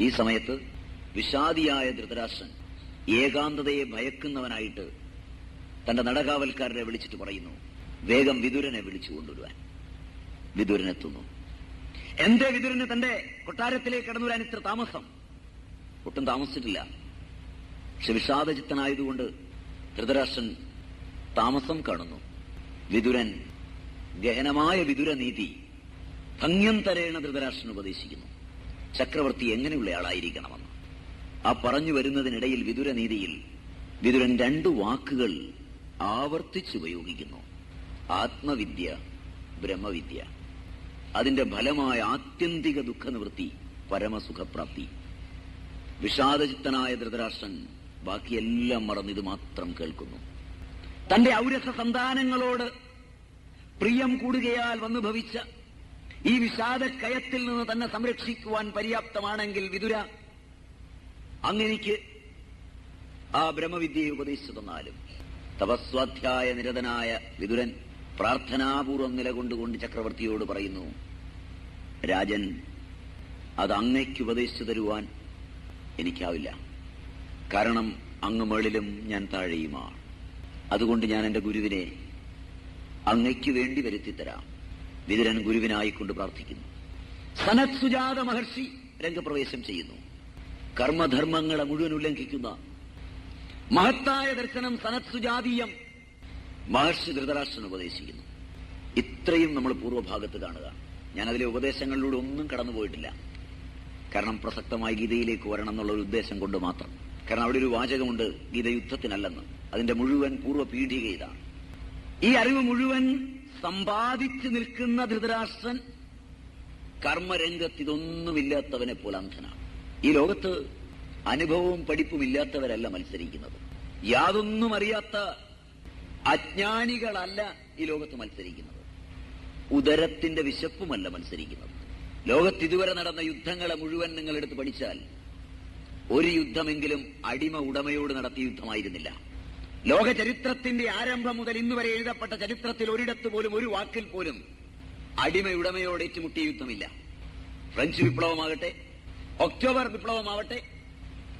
ഈ സമയത്ത് വിഷാദിയായ ധൃതരാഷ്ട്രൻ ഏകാന്തതയെ ഭയക്കുന്നവനായിട്ട് തന്റെ നടകാവൽക്കാരനെ വിളിച്ചിട്ട് പറയുന്നു വേഗം വിതുരനെ വിളിച്ചു കൊണ്ടുവരുവാൻ. വിതുരനെത്തുന്നു എന്തേ വിതുരന് തന്റെ കൊട്ടാരത്തിലേക്ക് കടന്നു വരാൻ ഇത്ര താമസം? ഒട്ടും താമസിച്ചിട്ടില്ല. പക്ഷെ വിഷാദചിത്തനായതുകൊണ്ട് ധൃതരാഷ്ട്രൻ താമസം കാണുന്നു. വിതുരൻ ഗഹനമായ വിതുരനീതി ഭംഗ്യം തരേണ ധൃതരാഷ്ട്രൻ ഉപദേശിക്കുന്നു. ചക്രവർത്തി എങ്ങനെയുള്ള ആളായിരിക്കണമെന്ന്. ആ പറഞ്ഞു വരുന്നതിനിടയിൽ വിതുരനീതിയിൽ വിദുരൻ രണ്ടു വാക്കുകൾ ആവർത്തിച്ചുപയോഗിക്കുന്നു ആത്മവിദ്യ ബ്രഹ്മവിദ്യ. അതിന്റെ ഫലമായ ആത്യന്തിക ദുഃഖനിവൃത്തി പരമസുഖപ്രാപ്തി. വിഷാദചിത്തനായ ധൃതരാഷ്ട്രൻ ബാക്കിയെല്ലാം മറന്നിത് മാത്രം കേൾക്കുന്നു. തന്റെ ഔരസ സന്താനങ്ങളോട് പ്രിയം കൂടുകയാൽ വന്നു ഭവിച്ച ഈ വിഷാദക്കയത്തിൽ നിന്ന് തന്നെ സംരക്ഷിക്കുവാൻ പര്യാപ്തമാണെങ്കിൽ വിതുര അങ്ങനെക്ക് ആ ബ്രഹ്മവിദ്യയെ ഉപദേശിച്ചു തന്നാലും തപസ്വാധ്യായ നിരതനായ വിതുരൻ പ്രാർത്ഥനാപൂർവം നിലകൊണ്ടുകൊണ്ട് ചക്രവർത്തിയോട് പറയുന്നു രാജൻ അത് അങ്ങയ്ക്ക് ഉപദേശിച്ചു തരുവാൻ എനിക്കാവില്ല. കാരണം അങ്ങ് മേളിലും ഞാൻ താഴെയുമാണ്. അതുകൊണ്ട് ഞാൻ എന്റെ ഗുരുവിനെ അങ്ങയ്ക്ക് വേണ്ടി വരുത്തിത്തരാം. വിതുരൻ ഗുരുവിനായിക്കൊണ്ട് പ്രാർത്ഥിക്കുന്നു. സനത് സുജാത മഹർഷി രംഗപ്രവേശം ചെയ്യുന്നു. കർമ്മധർമ്മങ്ങളെ മുഴുവൻ ഉല്ലംഘിക്കുന്ന മഹത്തായ ദർശനം സനത് സുജാതീയം മഹർഷി ധൃതരാഷ്ട്രൻ ഉപദേശിക്കുന്നു. ഇത്രയും നമ്മൾ പൂർവഭാഗത്ത് കാണുക. ഞാൻ അതിലെ ഉപദേശങ്ങളിലൂടെ ഒന്നും കടന്നുപോയിട്ടില്ല. കാരണം പ്രസക്തമായി ഗീതയിലേക്ക് വരണം എന്നുള്ള ഒരു ഉദ്ദേശം കൊണ്ട് മാത്രം. കാരണം അവിടെ ഒരു വാചകമുണ്ട് ഗീത യുദ്ധത്തിനല്ലെന്ന് അതിന്റെ മുഴുവൻ പൂർവ പീഠിക ഇതാണ്. ഈ അറിവ് മുഴുവൻ സമ്പാദിച്ചു നിൽക്കുന്ന ധൃതരാഷ്ട്രൻ കർമ്മരംഗത്ത് ഇതൊന്നുമില്ലാത്തവനെ പോലെ അന്ധനാണ്. ഈ ലോകത്ത് അനുഭവവും പഠിപ്പും ഇല്ലാത്തവരല്ല മത്സരിക്കുന്നത്. യാതൊന്നും അറിയാത്ത അജ്ഞാനികളല്ല ഈ ലോകത്ത് മത്സരിക്കുന്നത്. ഉദരത്തിന്റെ വിശപ്പുമല്ല മത്സരിക്കുന്നത്. ലോകത്ത് ഇതുവരെ നടന്ന യുദ്ധങ്ങളെ മുഴുവൻ നിങ്ങളെടുത്ത് പഠിച്ചാൽ ഒരു യുദ്ധമെങ്കിലും അടിമ ഉടമയോട് നടത്തിയ യുദ്ധമായിരുന്നില്ല. ലോക ചരിത്രത്തിന്റെ ആരംഭം മുതൽ ഇന്നുവരെ എഴുതപ്പെട്ട ചരിത്രത്തിൽ ഒരിടത്ത് പോലും ഒരു വാക്കിൽ പോലും അടിമ ഉടമയോട് ഏറ്റുമുട്ടിയ യുദ്ധമില്ല. ഫ്രഞ്ച് വിപ്ലവമാകട്ടെ ഒക്ടോബർ വിപ്ലവമാവട്ടെ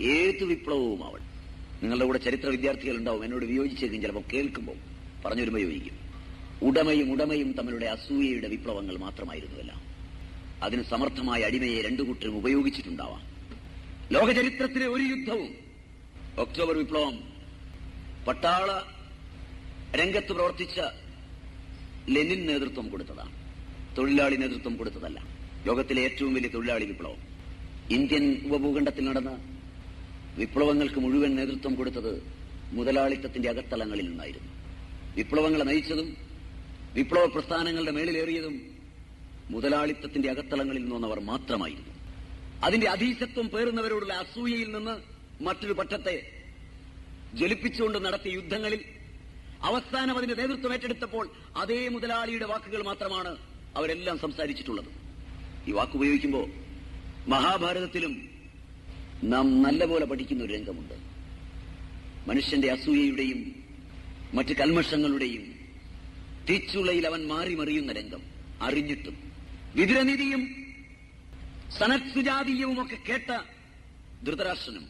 ഏത് വിപ്ലവവുമാവട്ടെ. നിങ്ങളുടെ കൂടെ ചരിത്ര വിദ്യാർത്ഥികൾ ഉണ്ടാവും എന്നോട് വിയോജിച്ചേക്കും ചിലപ്പോൾ കേൾക്കുമ്പോൾ പറഞ്ഞു വരുമ്പോൾ യോജിക്കും. ഉടമയും ഉടമയും തമ്മിലുള്ള അസൂയയുടെ വിപ്ലവങ്ങൾ മാത്രമായിരുന്നുവല്ല. അതിന് സമർത്ഥമായ അടിമയെ രണ്ടു കൂട്ടരും ഉപയോഗിച്ചിട്ടുണ്ടാവാം. ലോകചരിത്രത്തിലെ ഒരു യുദ്ധവും ഒക്ടോബർ വിപ്ലവം പട്ടാള രംഗത്ത് പ്രവർത്തിച്ച ലെനിൻ നേതൃത്വം കൊടുത്തതാണ്. തൊഴിലാളി നേതൃത്വം കൊടുത്തതല്ല. ലോകത്തിലെ ഏറ്റവും വലിയ തൊഴിലാളി വിപ്ലവം. ഇന്ത്യൻ ഉപഭൂഖണ്ഡത്തിൽ നടന്ന വിപ്ലവങ്ങൾക്ക് മുഴുവൻ നേതൃത്വം കൊടുത്തത് മുതലാളിത്തത്തിന്റെ അകത്തലങ്ങളിൽ നിന്നായിരുന്നു. വിപ്ലവങ്ങളെ നയിച്ചതും വിപ്ലവ പ്രസ്ഥാനങ്ങളുടെ മേളിലേറിയതും മുതലാളിത്തത്തിന്റെ അകത്തലങ്ങളിൽ നിന്നവർ മാത്രമായിരുന്നു. അതിന്റെ അധീശത്വം പേറുന്നവരോടുള്ള അസൂയയിൽ നിന്ന് മറ്റൊരു പക്ഷത്തെ ജ്വലിപ്പിച്ചുകൊണ്ട് നടത്തിയ യുദ്ധങ്ങളിൽ അവസാനം അതിന്റെ നേതൃത്വം ഏറ്റെടുത്തപ്പോൾ അതേ മുതലാളിയുടെ വാക്കുകൾ മാത്രമാണ് അവരെല്ലാം സംസാരിച്ചിട്ടുള്ളത്. ഈ വാക്കുപയോഗിക്കുമ്പോൾ മഹാഭാരതത്തിലും നാം നല്ലപോലെ പഠിക്കുന്ന ഒരു രംഗമുണ്ട്. മനുഷ്യന്റെ അസൂയയുടെയും മറ്റ് കൽമഷങ്ങളുടെയും തീച്ചുളയിൽ അവൻ മാറി മറിയുന്ന രംഗം അറിഞ്ഞിട്ടും വിതുരനിധിയും സനത്സുജാതീയവും ഒക്കെ കേട്ട ധൃതരാഷ്ട്രനും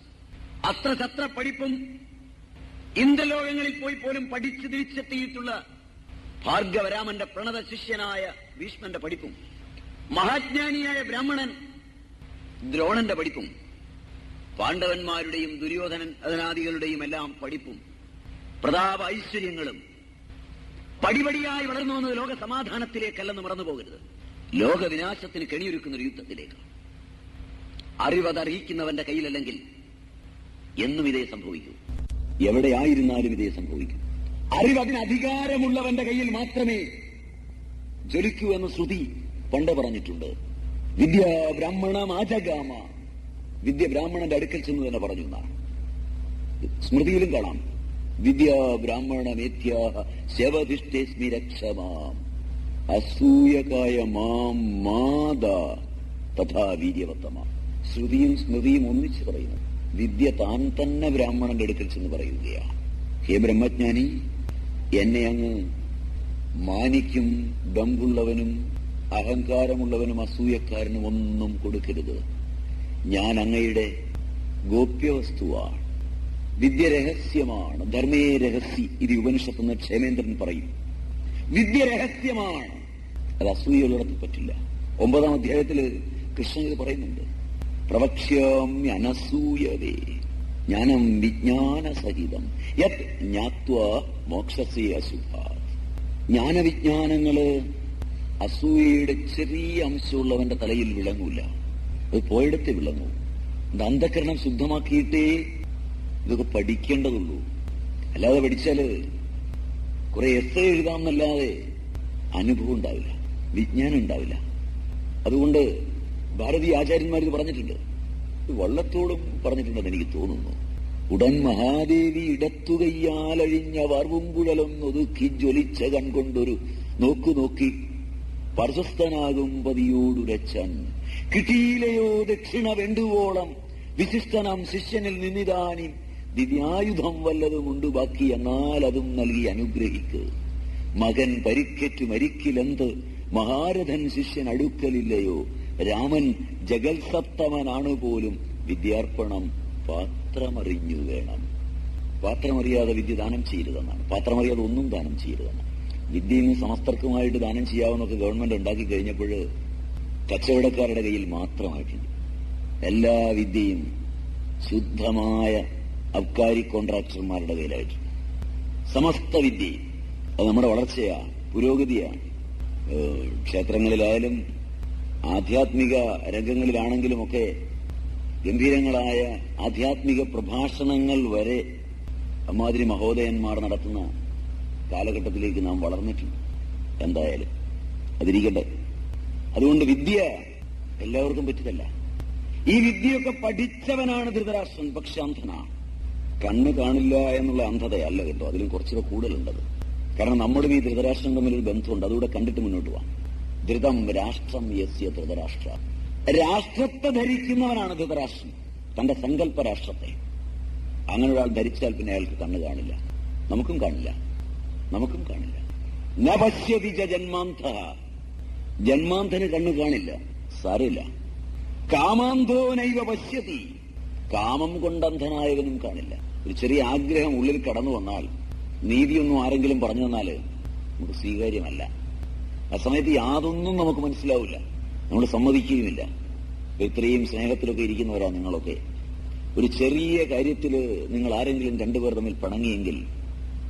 അത്ര സത്ര പഠിപ്പും ഇന്ദ്രലോകങ്ങളിൽ പോയി പോലും പഠിച്ചു തിരിച്ചെത്തിയിട്ടുള്ള ഭാർഗവരാമന്റെ പ്രണത ശിഷ്യനായ ഭീഷ്മന്റെ പഠിപ്പും മഹാജ്ഞാനിയായ ബ്രാഹ്മണൻ ദ്രോണന്റെ പഠിപ്പും പാണ്ഡവന്മാരുടെയും ദുര്യോധനൻ അതനാദികളുടെയും എല്ലാം പഠിപ്പും പ്രതാപ ഐശ്വര്യങ്ങളും പടിപടിയായി വളർന്നു വന്നത് ലോക സമാധാനത്തിലേക്കല്ലെന്ന് മറന്നു പോകരുത് ലോകവിനാശത്തിന് കെണിയൊരുക്കുന്ന ഒരു യുദ്ധത്തിലേക്ക്. അറിവതറിയിക്കുന്നവന്റെ കയ്യിലല്ലെങ്കിൽ എന്നും ഇതേ സംഭവിക്കൂ. എവിടെയായിരുന്നാലും ഇതേ സംഭവിക്കും. അറിവ് അതിന് അധികാരമുള്ളവന്റെ കയ്യിൽ മാത്രമേ ജ്വലിക്കൂ എന്ന് ശ്രുതി പണ്ട് പറഞ്ഞിട്ടുണ്ട്. വിദ്യ ബ്രാഹ്മണ ആചഗാമ വിദ്യ ബ്രാഹ്മണന്റെ അടുക്കൽ ചെന്ന് തന്നെ പറഞ്ഞു എന്നാണ്. സ്മൃതിയിലും കാണാം. വിദ്യ ബ്രാഹ്മണമേത്യ ശവധിഷ്ഠേസ്മി രക്ഷമാം. അസൂയകായ മാം മാത തഥാ വീര്യവത്തമ ശ്രുതിയും സ്മൃതിയും ഒന്നിച്ച് പറയുന്നു. വിദ്യ താൻ തന്നെ ബ്രാഹ്മണന്റെ അടുക്കൽ ചെന്ന് പറയുകയാണ്. ഹേ ബ്രഹ്മജ്ഞാനി എന്നെ അങ്ങ് മാനിക്കും ദമ്പുള്ളവനും അഹങ്കാരമുള്ളവനും അസൂയക്കാരനും ഒന്നും കൊടുക്കരുത്. ഞാൻ അങ്ങയുടെ ഗോപ്യവസ്തുവാണ്. വിദ്യ രഹസ്യമാണ് ധർമ്മേ രഹസ്യ ഇത് ഉപനിഷത്തെന്ന് ക്ഷേമേന്ദ്രൻ പറയും. വിദ്യ രഹസ്യമാണ് അത് അസൂയുള്ളിടത്ത് പറ്റില്ല. ഒമ്പതാം അധ്യായത്തിൽ കൃഷ്ണൻ ഇത് പറയുന്നുണ്ട്. പ്രവക്ഷ്യാമ്യനസൂയതേ ജ്ഞാനം വിജ്ഞാനസഹിതം. യത് ജ്ഞാത്വ മോക്ഷസേ അശുഭാത് ജ്ഞാനവിജ്ഞാനങ്ങൾ അസൂയയുടെ ചെറിയ അംശമുള്ളവന്റെ തലയിൽ വിളങ്ങൂല. അത് പോയിടത്തെ വിളങ്ങൂ. അന്ധകരണം ശുദ്ധമാക്കിയിട്ടേ ഇതൊക്കെ പഠിക്കേണ്ടതുള്ളൂ. അല്ലാതെ പഠിച്ചാൽ കുറെ എസ് എഴുതാമെന്നല്ലാതെ അനുഭവം ഉണ്ടാവില്ല. വിജ്ഞാനം ഉണ്ടാവില്ല. അതുകൊണ്ട് ഭാരതീയ ആചാര്യന്മാർ ഇത് പറഞ്ഞിട്ടുണ്ട് വള്ളത്തോടും പറഞ്ഞിട്ടുണ്ടെന്ന് എനിക്ക് തോന്നുന്നു. ഉടൻ മഹാദേവി ഇടത്തുകയ്യാലഴിഞ്ഞ വർവുംകുഴലൊന്നൊതുക്കി ജ്വലിച്ച കൺകൊണ്ടൊരു നോക്കു നോക്കി പ്രശസ്തനാകും പതിയോടുരച്ചൻ. കിട്ടിയിലയോ ദക്ഷിണ വെണ്ടുവോളം വിശിഷ്ടനാം ശിഷ്യനിൽ നിന്നിതാനി ദിവ്യായുധം വല്ലതുമുണ്ട് ബാക്കി എന്നാൽ അതും നൽകി അനുഗ്രഹിക്ക്. മകൻ പരിക്കേറ്റു മരിക്കിലെന്ത്? മഹാരഥൻ ശിഷ്യൻ അടുക്കലില്ലയോ? രാമൻ ജഗത്സപ്തമനാണ് പോലും വിദ്യാർപ്പണം പാത്രമറിഞ്ഞു വേണം. പാത്രമറിയാതെ വിദ്യ ദാനം ചെയ്യരുതെന്നാണ്. പാത്രമറിയാതെ ഒന്നും ദാനം ചെയ്യരുതെന്നാണ്. വിദ്യയും സമസ്തർക്കുമായിട്ട് ദാനം ചെയ്യാവുന്നൊക്കെ ഗവൺമെന്റ് ഉണ്ടാക്കി കഴിഞ്ഞപ്പോൾ കച്ചവടക്കാരുടെ കയ്യിൽ മാത്രമായിട്ടുണ്ട് എല്ലാ വിദ്യയും ശുദ്ധമായ അബ്കാരി കോൺട്രാക്ടർമാരുടെ കയ്യിലായിട്ടുണ്ട് സമസ്ത വിദ്യയും അത് നമ്മുടെ വളർച്ചയാ പുരോഗതിയാണ് ക്ഷേത്രങ്ങളിലായാലും ആധ്യാത്മിക രംഗങ്ങളിലാണെങ്കിലുമൊക്കെ ഗംഭീരങ്ങളായ ആധ്യാത്മിക പ്രഭാഷണങ്ങൾ വരെ അമ്മാതിരി മഹോദയന്മാർ നടത്തുന്ന കാലഘട്ടത്തിലേക്ക് നാം വളർന്നിട്ടുണ്ട്. എന്തായാലും അതിരിക്കട്ടെ. അതുകൊണ്ട് വിദ്യ എല്ലാവർക്കും പറ്റിയതല്ല. ഈ വിദ്യയൊക്കെ പഠിച്ചവനാണ് ധൃതരാഷ്ട്രൻ പക്ഷെ അന്ധനാണ് കണ്ണ് കാണില്ല എന്നുള്ള അന്ധതയല്ല കേട്ടോ. അതിലും കുറച്ചുകൂടെ കൂടുതലുണ്ടത്. കാരണം നമ്മുടെ ഈ ധൃതരാഷ്ട്രം തമ്മിൽ ഒരു ബന്ധമുണ്ട്. അതുകൂടെ കണ്ടിട്ട് മുന്നോട്ട് പോവാം. ധൃതം രാഷ്ട്രം യസ്യ ധൃതരാഷ്ട്ര. രാഷ്ട്രത്തെ ധരിക്കുന്നവനാണ് ധൃതരാഷ്ട്രം തന്റെ സങ്കല്പ രാഷ്ട്രത്തെ അങ്ങനെ ഒരാൾ ധരിച്ചാൽ പിന്നെ അയാൾക്ക് കണ്ണ് കാണില്ല. നമുക്കും കാണില്ല. നമുക്കും കാണില്ല. നപശ്യതി ജന്മാന്ത. ജന്മാന്തന് കണ്ണു കാണില്ല. സാരമില്ല. കാമാന്ധോ നൈവ പശ്യതി. കാമം കൊണ്ട് അന്ധനായവനും കാണില്ല. ഒരു ചെറിയ ആഗ്രഹം ഉള്ളിൽ കടന്നു വന്നാൽ നീതിയൊന്നും ആരെങ്കിലും പറഞ്ഞു തന്നാൽ നമുക്ക് സ്വീകാര്യമല്ല. ആ സമയത്ത് യാതൊന്നും നമുക്ക് മനസ്സിലാവില്ല. നമ്മൾ സമ്മതിക്കുകയുമില്ല. ഇത്രയും സ്നേഹത്തിലൊക്കെ ഇരിക്കുന്നവരാ നിങ്ങളൊക്കെ. ഒരു ചെറിയ കാര്യത്തിൽ നിങ്ങൾ ആരെങ്കിലും രണ്ടുപേർ തമ്മിൽ പിണങ്ങിയെങ്കിൽ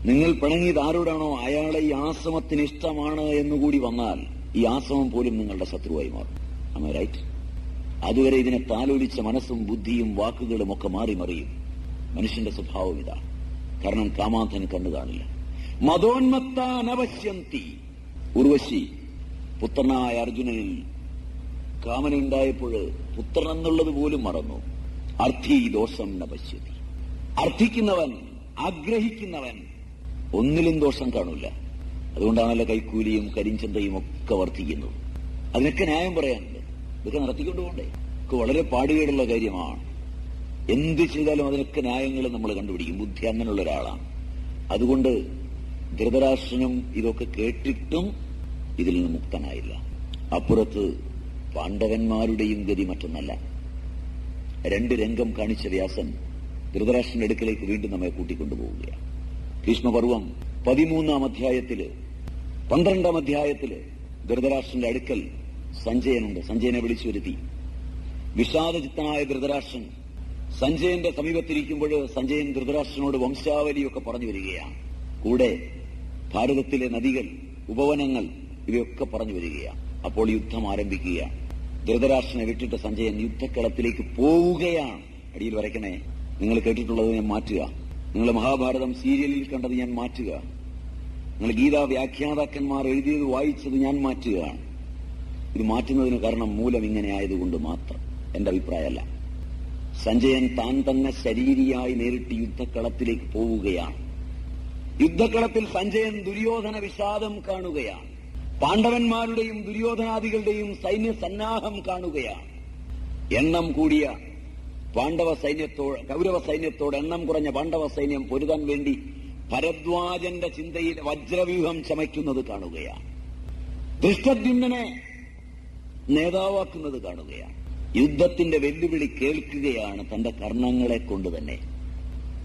നിങ്ങൾ പിണങ്ങിയത് ആരോടാണോ? അയാളെ ഈ ആശ്രമത്തിന് ഇഷ്ടമാണ് എന്നുകൂടി വന്നാൽ ഈ ആശ്രമം പോലും നിങ്ങളുടെ ശത്രുവായി മാറും. അമ്മ റൈറ്റ് അതുവരെ ഇതിനെ താലോലിച്ച മനസ്സും ബുദ്ധിയും വാക്കുകളും ഒക്കെ മാറി മറിയും. മനുഷ്യന്റെ സ്വഭാവം ഇതാണ് കാരണം കാമാന്തൻ കണ്ണു കാണില്ല. മതോന്മത്ത അനവശ്യന്തി ഉർവശി പുത്രനായ അർജുനനിൽ കാമനുണ്ടായപ്പോൾ പുത്രൻ എന്നുള്ളത് പോലും മറന്നു. അർത്ഥി ദോഷം ന പശ്യതി അർത്ഥിക്കുന്നവൻ ആഗ്രഹിക്കുന്നവൻ ഒന്നിലും ദോഷം കാണൂല. അതുകൊണ്ടാണല്ലോ കൈക്കൂലിയും കരിഞ്ചന്തയും ഒക്കെ വർദ്ധിക്കുന്നത് അതിനൊക്കെ ന്യായം പറയാനുണ്ട്. ഇതൊക്കെ നടത്തിക്കൊണ്ട് പോകണ്ടേ ഒക്കെ വളരെ പാടുകേടുള്ള കാര്യമാണ്. എന്ത് ചെയ്താലും അതിനൊക്കെ ന്യായങ്ങൾ നമ്മൾ കണ്ടുപിടിക്കും. ബുദ്ധി അങ്ങനെയുള്ള ഒരാളാണ്. അതുകൊണ്ട് ധൃതരാഷ്ട്രനും ഇതൊക്കെ കേട്ടിട്ടും ഇതിൽ നിന്ന് മുക്തനായില്ല. അപ്പുറത്ത് പാണ്ഡവന്മാരുടെയും ഗതി മറ്റൊന്നല്ല. രണ്ട് രംഗം കാണിച്ച വ്യാസൻ ധൃതരാഷ്ട്രന്റെ അടുക്കലേക്ക് വീണ്ടും നമ്മെ കൂട്ടിക്കൊണ്ടുപോവുകയാണ്. ഭീഷ്മപർവം പതിമൂന്നാം അധ്യായത്തിൽ പന്ത്രണ്ടാം അധ്യായത്തിൽ ധൃതരാഷ്ട്രന്റെ അടുക്കൽ സഞ്ജയനുണ്ട്. സഞ്ജയനെ വിളിച്ചു വരുത്തി. വിഷാദചിത്തനായ ധൃതരാഷ്ട്രൻ സഞ്ജയന്റെ സമീപത്തിരിക്കുമ്പോൾ സഞ്ജയൻ ധൃതരാഷ്ട്രനോട് വംശാവലിയൊക്കെ പറഞ്ഞു വരികയാണ്. കൂടെ ഭാരതത്തിലെ നദികൾ ഉപവനങ്ങൾ ഇവയൊക്കെ പറഞ്ഞു വരികയാണ്. അപ്പോൾ യുദ്ധം ആരംഭിക്കുകയാണ്. ധൃതരാഷ്ട്രനെ വിട്ടിട്ട് സഞ്ജയൻ യുദ്ധക്കളത്തിലേക്ക് പോവുകയാണ്. അടിയിൽ വരയ്ക്കണേ നിങ്ങൾ കേട്ടിട്ടുള്ളത് ഞാൻ മാറ്റുക. നിങ്ങൾ മഹാഭാരതം സീരിയലിൽ കണ്ടത് ഞാൻ മാറ്റുക. നിങ്ങൾ ഗീതാ വ്യാഖ്യാതാക്കന്മാർ എഴുതിയത് വായിച്ചത് ഞാൻ മാറ്റുകയാണ്. ഇത് മാറ്റുന്നതിന് കാരണം മൂലം ഇങ്ങനെ ആയതുകൊണ്ട് മാത്രം എന്റെ അഭിപ്രായമല്ല. സഞ്ജയൻ താൻ തന്നെ ശരീരിയായി നേരിട്ട് യുദ്ധക്കളത്തിലേക്ക് പോവുകയാണ്. യുദ്ധക്കളത്തിൽ സഞ്ജയൻ ദുര്യോധന വിഷാദം കാണുകയാണ്. പാണ്ഡവന്മാരുടെയും ദുര്യോധനാദികളുടെയും സൈന്യ സന്നാഹം കാണുകയാണ്. എണ്ണം കൂടിയ പാണ്ഡവ സൈന്യത്തോട് കൗരവ സൈന്യത്തോട് എണ്ണം കുറഞ്ഞ പാണ്ഡവ സൈന്യം പൊരുതാൻ വേണ്ടി ഭരദ്വാജന്റെ ചിന്തയിൽ വജ്രവ്യൂഹം ചമയ്ക്കുന്നത് കാണുകയാണ്. ദൃഷ്ടദ്യുമ്നെ നേതാവാക്കുന്നത് കാണുകയാണ്. യുദ്ധത്തിന്റെ വെല്ലുവിളി കേൾക്കുകയാണ് തന്റെ കർണങ്ങളെ കൊണ്ട് തന്നെ.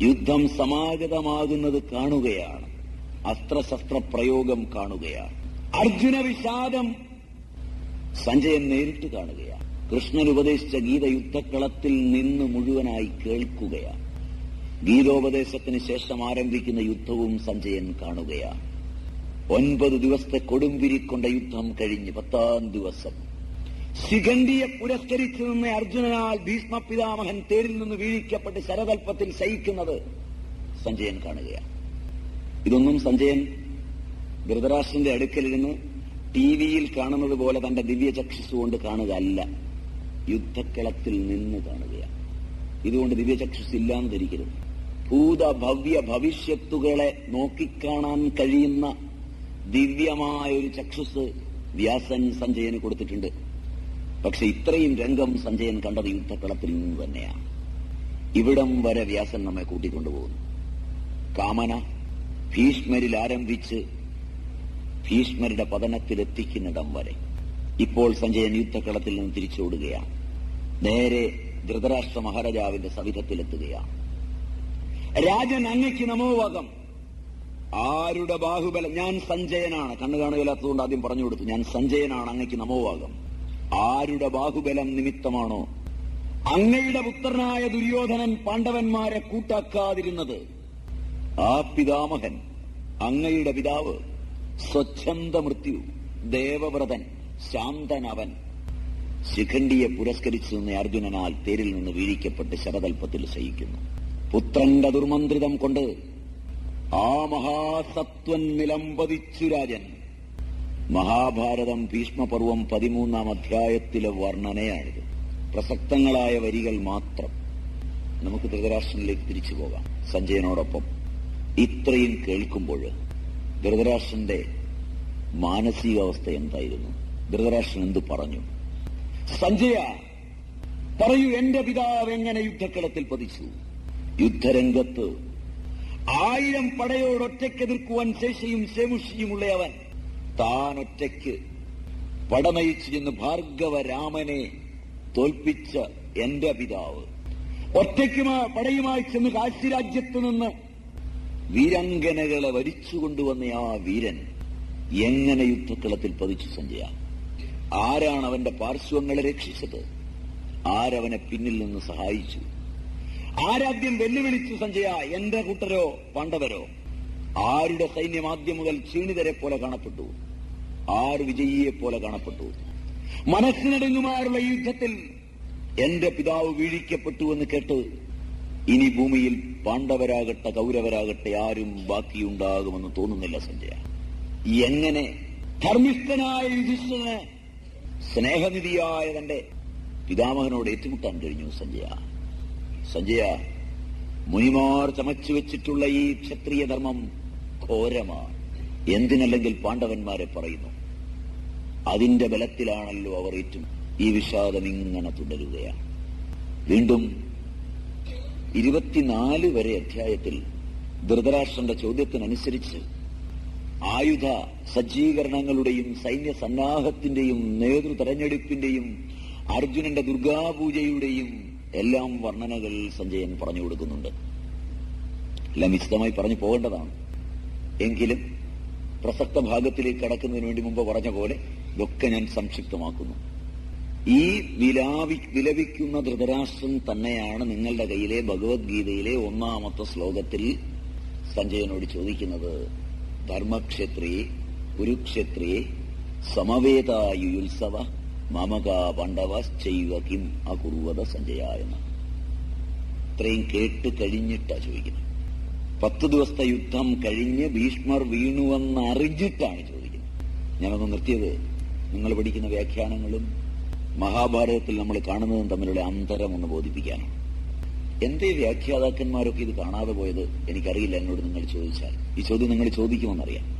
യുദ്ധം സമാഗതമാകുന്നത് കാണുകയാണ്. അസ്ത്രശസ്ത്ര പ്രയോഗം കാണുകയാണ്. അർജുന വിഷാദം സഞ്ജയൻ നേരിട്ട് കാണുകയാണ്. കൃഷ്ണൻ ഉപദേശിച്ച ഗീത യുദ്ധക്കളത്തിൽ നിന്ന് മുഴുവനായി കേൾക്കുകയാണ്. ഗീതോപദേശത്തിന് ശേഷം ആരംഭിക്കുന്ന യുദ്ധവും സഞ്ജയൻ കാണുകയാണ്. ഒൻപത് ദിവസത്തെ കൊടുമ്പിരിക്കൊണ്ട യുദ്ധം കഴിഞ്ഞ് പത്താം ദിവസം. ശിഖണ്ഡിയെ പുരസ്കരിച്ചു നിന്ന് അർജുനനാൽ ഭീഷ്മ പിതാമഹൻ തേരിൽ നിന്ന് വീഴിക്കപ്പെട്ട് ശരതൽപ്പത്തിൽ ശയിക്കുന്നത് സഞ്ജയൻ കാണുകയാണ്. ഇതൊന്നും സഞ്ജയൻ ധൃതരാഷ്ട്രന്റെ അടുക്കലിരുന്ന് ടി വിയിൽ കാണുന്നത് പോലെ തന്റെ ദിവ്യ കൊണ്ട് കാണുക അല്ല യുദ്ധക്കളത്തിൽ നിന്ന് കാണുകയാണ്. ഇതുകൊണ്ട് ദിവ്യ ചക്ഷുസ് ഇല്ലാന്ന് ധരിക്കരുത് ഭൂത ഭവ്യ ഭവിഷ്യത്തുകളെ നോക്കിക്കാണാൻ കഴിയുന്ന ദിവ്യമായ ഒരു ചക്ഷുസ് വ്യാസൻ സഞ്ജയന് കൊടുത്തിട്ടുണ്ട്. പക്ഷെ ഇത്രയും രംഗം സഞ്ജയൻ കണ്ടത് യുദ്ധക്കളത്തിൽ നിന്ന് തന്നെയാണ്. ഇവിടം വരെ വ്യാസൻ നമ്മെ കൂട്ടിക്കൊണ്ടുപോകുന്നു. കാമന ഭീഷ്മരിൽ ആരംഭിച്ച് ഭീഷ്മരുടെ പതനത്തിലെത്തിക്കുന്നിടം വരെ. ഇപ്പോൾ സഞ്ജയൻ യുദ്ധക്കളത്തിൽ നിന്ന് തിരിച്ചോടുകയാണ്. നേരെ ധൃതരാഷ്ട്ര മഹാരാജാവിന്റെ സവിധത്തിലെത്തുകയാണ്. രാജൻ അങ്ങയ്ക്ക് നമോവാകം ആരുടെ ബാഹുബലം? ഞാൻ സഞ്ജയനാണ്. കണ്ണു കാണുകയില്ലാത്തതുകൊണ്ട് ആദ്യം പറഞ്ഞു കൊടുത്തു. ഞാൻ സഞ്ജയനാണ്. അങ്ങയ്ക്ക് നമോവാകം ആരുടെ ബാഹുബലം നിമിത്തമാണോ? അങ്ങയുടെ പുത്രനായ ദുര്യോധനൻ പാണ്ഡവന്മാരെ കൂട്ടാക്കാതിരുന്നത്. ആ പിതാമഹൻ അങ്ങയുടെ പിതാവ് സ്വച്ഛന്ത മൃത്യു ദേവവ്രതൻ ശാന്തനവൻ. ശിഖണ്ഡിയെ പുരസ്കരിച്ചു നിന്ന് അർജുനനാൽ തേരിൽ നിന്ന് വീഴിക്കപ്പെട്ട് ശരതൽപ്പത്തിൽ ശയിക്കുന്നു. പുത്രന്റെ ദുർമന്ത്രിതം കൊണ്ട് ആ മഹാസത്വൻ നിലംപതിച്ചു രാജൻ. മഹാഭാരതം ഭീഷ്മപർവം പതിമൂന്നാം അധ്യായത്തിലെ വർണനയാണിത്. പ്രസക്തങ്ങളായ വരികൾ മാത്രം. നമുക്ക് ധൃതരാഷ്ട്രനിലേക്ക് തിരിച്ചു പോകാം. സഞ്ജയനോടൊപ്പം ഇത്രയും കേൾക്കുമ്പോൾ ധൃതരാഷ്ട്രന്റെ മാനസികാവസ്ഥ എന്തായിരുന്നു ധൃതരാഷ്ട്രൻ എന്ത് പറഞ്ഞു? സഞ്ജയ പറയൂ എന്റെ പിതാവ് എങ്ങനെ യുദ്ധക്കളത്തിൽ പതിച്ചു? യുദ്ധരംഗത്ത് ആയിരം പടയോടൊറ്റയ്ക്കെതിർക്കുവാൻ ശേഷിയും ശേമുഷിയുമുള്ളവൻ താൻ ഒറ്റയ്ക്ക് പടനയിച്ചു ചെന്ന് ഭാർഗവ രാമനെ തോൽപ്പിച്ച എന്റെ പിതാവ്. ഒറ്റയ്ക്ക് പടയുമായി ചെന്ന് കാശിരാജ്യത്ത് നിന്ന് വീരങ്കനകളെ വരിച്ചുകൊണ്ടുവന്ന ആ വീരൻ എങ്ങനെ യുദ്ധക്കളത്തിൽ പതിച്ചു സഞ്ജയ? ആരാണ് അവന്റെ പാർശ്വങ്ങളെ രക്ഷിച്ചത്? ആരവനെ പിന്നിൽ നിന്ന് സഹായിച്ചു? ആരാദ്യം വെല്ലുവിളിച്ചു സഞ്ജയ എന്റെ കൂട്ടരോ പാണ്ഡവരോ ആരുടെ സൈന്യം ആദ്യം മുതൽ ക്ഷീണിതരെ പോലെ കാണപ്പെട്ടു? ആര് വിജയിയെ പോലെ കാണപ്പെട്ടു? മനസ്സിനടങ്ങുമാറുള്ള യുദ്ധത്തിൽ എന്റെ പിതാവ് വീഴിക്കപ്പെട്ടു എന്ന് കേട്ട് ഇനി ഭൂമിയിൽ പാണ്ഡവരാകട്ടെ കൗരവരാകട്ടെ ആരും ബാക്കിയുണ്ടാകുമെന്ന് തോന്നുന്നില്ല സഞ്ജയ. എങ്ങനെ ധർമ്മിഷ്ഠനായ യുധിഷ്ഠന് സ്നേഹനിധിയായ തന്റെ പിതാമഹനോട് ഏറ്റുമുട്ടാൻ കഴിഞ്ഞു സഞ്ജയ? സഞ്ജയ മുനിമാർ ചമച്ചു വെച്ചിട്ടുള്ള ഈ ക്ഷത്രിയ ധർമ്മം ഘോരമാണ്. എന്തിനല്ലെങ്കിൽ പാണ്ഡവന്മാരെ പറയുന്നു. അതിന്റെ ബലത്തിലാണല്ലോ അവർ ഏറ്റും ഈ വിഷാദം ഇങ്ങനെ തുടരുകയാണ്. വീണ്ടും ഇരുപത്തിനാല് വരെ അധ്യായത്തിൽ ധൃതരാഷ്ട്രന്റെ ചോദ്യത്തിനനുസരിച്ച് ആയുധ സജ്ജീകരണങ്ങളുടെയും സൈന്യ സന്നാഹത്തിന്റെയും നേതൃ തെരഞ്ഞെടുപ്പിന്റെയും അർജുനന്റെ ദുർഗാപൂജയുടെയും എല്ലാം വർണനകൾ സഞ്ജയൻ പറഞ്ഞു കൊടുക്കുന്നുണ്ട്. എല്ലാം വിശദമായി പറഞ്ഞു പോകേണ്ടതാണ്. എങ്കിലും പ്രസക്ത ഭാഗത്തിലേക്ക് കടക്കുന്നതിന് വേണ്ടി മുമ്പ് പറഞ്ഞ പോലെ ഇതൊക്കെ ഞാൻ സംക്ഷിപ്തമാക്കുന്നു. ഈ വിലാപി വിലപിക്കുന്ന ധൃതരാഷ്ട്രം തന്നെയാണ് നിങ്ങളുടെ കയ്യിലെ ഭഗവത്ഗീതയിലെ ഒന്നാമത്തെ ശ്ലോകത്തിൽ സഞ്ജയനോട് ചോദിക്കുന്നത്. ധർമ്മക്ഷേത്രിയെ കുരുക്ഷേത്രിയെ സമവേതായുത്സവ മമക പണ്ഡവ ചെയ്യുക കിം അകുർവത സഞ്ജയ എന്ന്. ഇത്രയും കേട്ട് കഴിഞ്ഞിട്ടാ ചോദിക്കുന്നത്. പത്ത് ദിവസത്തെ യുദ്ധം കഴിഞ്ഞ് ഭീഷ്മർ വീണുവെന്ന് അറിഞ്ഞിട്ടാണ് ചോദിക്കുന്നത്. ഞാനൊന്ന് നിർത്തിയത്. നിങ്ങൾ പഠിക്കുന്ന വ്യാഖ്യാനങ്ങളും മഹാഭാരതത്തിൽ നമ്മൾ കാണുന്നതും തമ്മിലുള്ള അന്തരം ഒന്ന് ബോധിപ്പിക്കാനാണ്. എന്തേ വ്യാഖ്യാതാക്കന്മാരൊക്കെ ഇത് കാണാതെ പോയത് എനിക്കറിയില്ല എന്നോട് നിങ്ങൾ ചോദിച്ചാൽ. ഈ ചോദ്യം നിങ്ങൾ ചോദിക്കുമെന്നറിയാം.